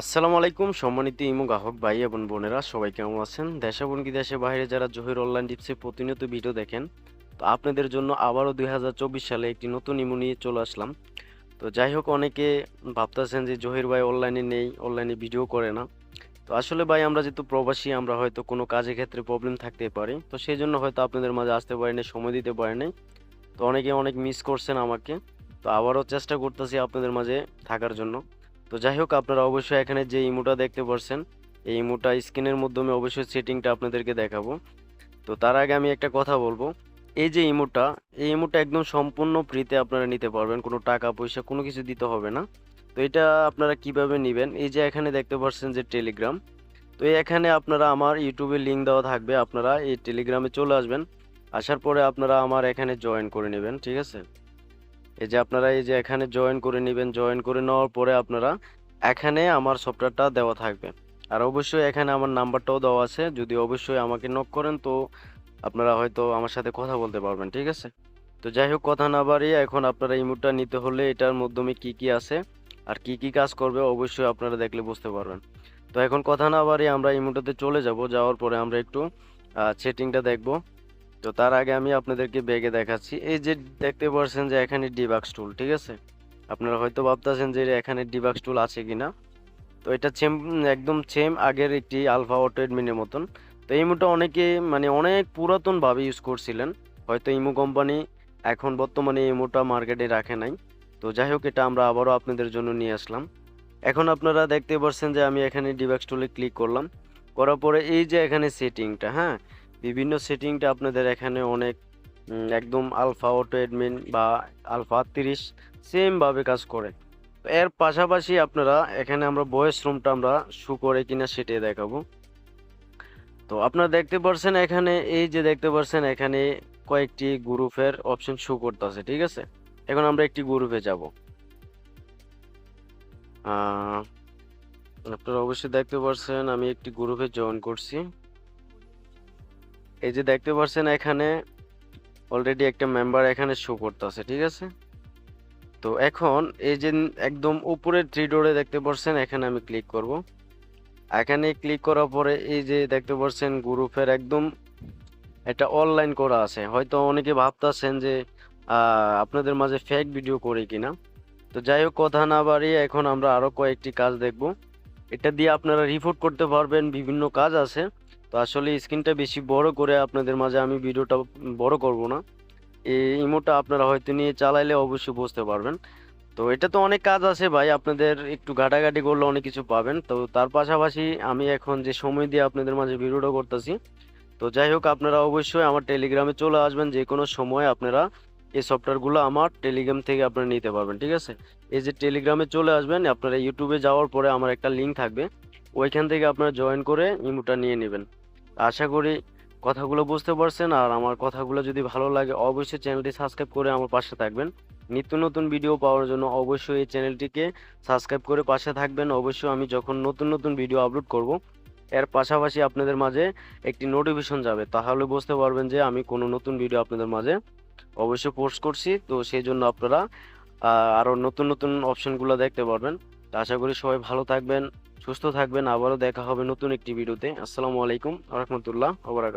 আসসালামু আলাইকুম সম্মানিত ইমো গ্রাহক ভাই এবং বোনেরা, সবাই কেমন আছেন? দেশ এবং কি দেশে বাইরে যারা জহির অনলাইন টিপসে প্রতিনিয়ত ভিডিও দেখেন, তো আপনাদের জন্য আবারও দুই হাজার চব্বিশ সালে একটি নতুন ইমো নিয়ে চলে আসলাম। তো যাই হোক, অনেকে ভাবতেছেন যে জহির ভাই অনলাইনে নেই, অনলাইনে ভিডিও করে না। তো আসলে ভাই, আমরা যেহেতু প্রবাসী, আমরা হয়তো কোনো কাজের ক্ষেত্রে প্রবলেম থাকতে পারি। তো সেই জন্য হয়তো আপনাদের মাঝে আসতে পারিনি সময় দিতে পারিনি তো অনেকে অনেক মিস করছেন আমাকে। তো আবারও চেষ্টা করতেছি আপনাদের মাঝে থাকার জন্য। তো যাই হোক আপনারা অবশ্যই এখানে যে ইমোটা দেখতে পারছেন, এই ইমোটা স্ক্রিনের মাধ্যমে অবশ্যই সেটিংটা আপনাদেরকে দেখাবো। তো তার আগে আমি একটা কথা বলব, এই যে ইমোটা, এই ইমোটা একদম সম্পূর্ণ ফ্রিতে আপনারা নিতে পারবেন, কোনো টাকা, পয়সা, কোনো কিছু দিতে হবে না। তো এটা আপনারা কীভাবে নেবেন? এই যে এখানে দেখতে পাচ্ছেন যে টেলিগ্রাম তো এখানে আপনারা আমার ইউটিউবে লিঙ্ক দেওয়া থাকবে, আপনারা এই টেলিগ্রামে চলে আসবেন, আসার পরে আপনারা আমার এখানে জয়েন করে নেবেন, ঠিক আছে? এই যে আপনারা এই যে এখানে জয়েন করে নেবেন জয়েন করে নেওয়ার পরে আপনারা এখানে আমার সফটওয়্যারটা দেওয়া থাকবে। আর অবশ্যই এখানে আমার নাম্বারটাও দেওয়া আছে। যদি অবশ্যই আমাকে নক করেন তো আপনারা হয়তো আমার সাথে কথা বলতে পারবেন, ঠিক আছে? তো যাই হোক, কথা না বাড়িয়ে এখন আপনারা ইমোটটা নিতে হলে এটার মাধ্যমে কি কি আছে আর কি কি কাজ করবে অবশ্যই আপনারা দেখলে বুঝতে পারবেন। তো এখন কথা না বাড়িয়ে আমরা ইমোটাতে চলে যাব। যাওয়ার পরে আমরা একটু সেটিংটা দেখব। তো তার আগে আমি আপনাদেরকে ব্যাগে দেখাচ্ছি। এই যে দেখতে পাচ্ছেন যে এখানে ডিবাক্স টুল ঠিক আছে? আপনারা হয়তো ভাবতেছেন যে এখানে ডিবাক্স টুল আছে কিনা। তো এটা সেম একদম সেম আগের একটি আলফা অটো এডমিনের মতন। তো ইমোটা অনেকে মানে অনেক পুরাতনভাবে ইউজ করছিলেন। হয়তো ইমো কোম্পানি এখন বর্তমানে ইমোটা মার্কেটে রাখে নাই। তো যাই হোক, এটা আমরা আবারও আপনাদের জন্য নিয়ে আসলাম। এখন আপনারা দেখতে পাচ্ছেন যে আমি এখানে ডিবাক্স টুলে ক্লিক করলাম। করার পরে এই যে এখানে সেটিংটা হ্যাঁ? বিভিন্ন সেটিংটা আপনাদের এখানে অনেক একদম আলফা অটো এডমিন বা আলফা তিরিশ সেমভাবে কাজ করে। এর পাশাপাশি আপনারা এখানে আমরা ভয়েস রুমটা আমরা শু করে কিনা সেটাই দেখাবো। তো আপনারা দেখতে পারছেন এখানে, এই যে দেখতে পারছেন এখানে কয়েকটি গ্রুপের অপশন শো করতেছে, ঠিক আছে? এখন আমরা একটি গ্রুপে যাব। আপনারা অবশ্যই দেখতে পারছেন আমি একটি গ্রুপে জয়েন করছি। এই যে দেখতে পাচ্ছেন এখানে অলরেডি একটা মেম্বার এখানে শো করতেছে, ঠিক আছে? তো এখন এই যে একদম উপরে থ্রি ডোরে দেখতে পাচ্ছেন এখানে আমি ক্লিক করব। এখানে ক্লিক করার পরে এই যে দেখতে পাচ্ছেন গ্রুপের একদম এটা অনলাইন করা আছে। হয়তো অনেকে ভাবতাছেন যে আপনাদের মাঝে ফেক ভিডিও করি কিনা। তো যাই হোক, কথা না বাড়িয়ে এখন আমরা আরও কয়েকটি কাজ দেখব। এটা দিয়ে আপনারা রিপোর্ট করতে পারবেন, বিভিন্ন কাজ আছে। তো আসলে স্ক্রিনটা বেশি বড় করে আপনাদের মাঝে আমি ভিডিওটা বড় করব না। এই ইমোটা আপনারা হয়তো নিয়ে চালাইলে অবশ্যই বুঝতে পারবেন। তো এটা তো অনেক কাজ আছে ভাই, আপনাদের একটু ঘাটাঘাটি করলে অনেক কিছু পাবেন। তো তার পাশাপাশি আমি এখন যে সময় দিয়ে আপনাদের মাঝে ভিডিওটা করতেছি, তো যাই হোক, আপনারা অবশ্যই আমার টেলিগ্রামে চলে আসবেন। যে কোনো সময় আপনারা এই সফটওয়্যারগুলো আমার টেলিগ্রাম থেকে আপনারা নিতে পারবেন, ঠিক আছে? এই যে টেলিগ্রামে চলে আসবেন, আপনারা ইউটিউবে যাওয়ার পরে আমার একটা লিঙ্ক থাকবে। ওইখান থেকে আপনারা জয়েন করে ইমোটা নিয়ে নেবেন। আশা করি কথাগুলো বুঝতে পারছেন আর আমার কথাগুলো যদি ভালো লাগে অবশ্যই চ্যানেলটি সাবস্ক্রাইব করে আমার পাশে থাকবেন। নিত্য নতুন ভিডিও পাওয়ার জন্য অবশ্যই এই চ্যানেলটিকে সাবস্ক্রাইব করে পাশে থাকবেন। অবশ্যই আমি যখন নতুন নতুন ভিডিও আপলোড করব, এর পাশাপাশি আপনাদের মাঝে একটি নোটিফিকেশন যাবে। তাহলে বুঝতে পারবেন যে আমি কোনো নতুন ভিডিও আপনাদের মাঝে অবশ্যই পোস্ট করছি। তো সেই জন্য আপনারা আরও নতুন নতুন অপশনগুলো দেখতে পারবেন। তো আশা করি সবাই ভালো থাকবেন, সুস্থ থাকবেন। আবারও দেখা হবে নতুন একটি ভিডিওতে। আসসালামু আলাইকুম রহমতুল্লাহ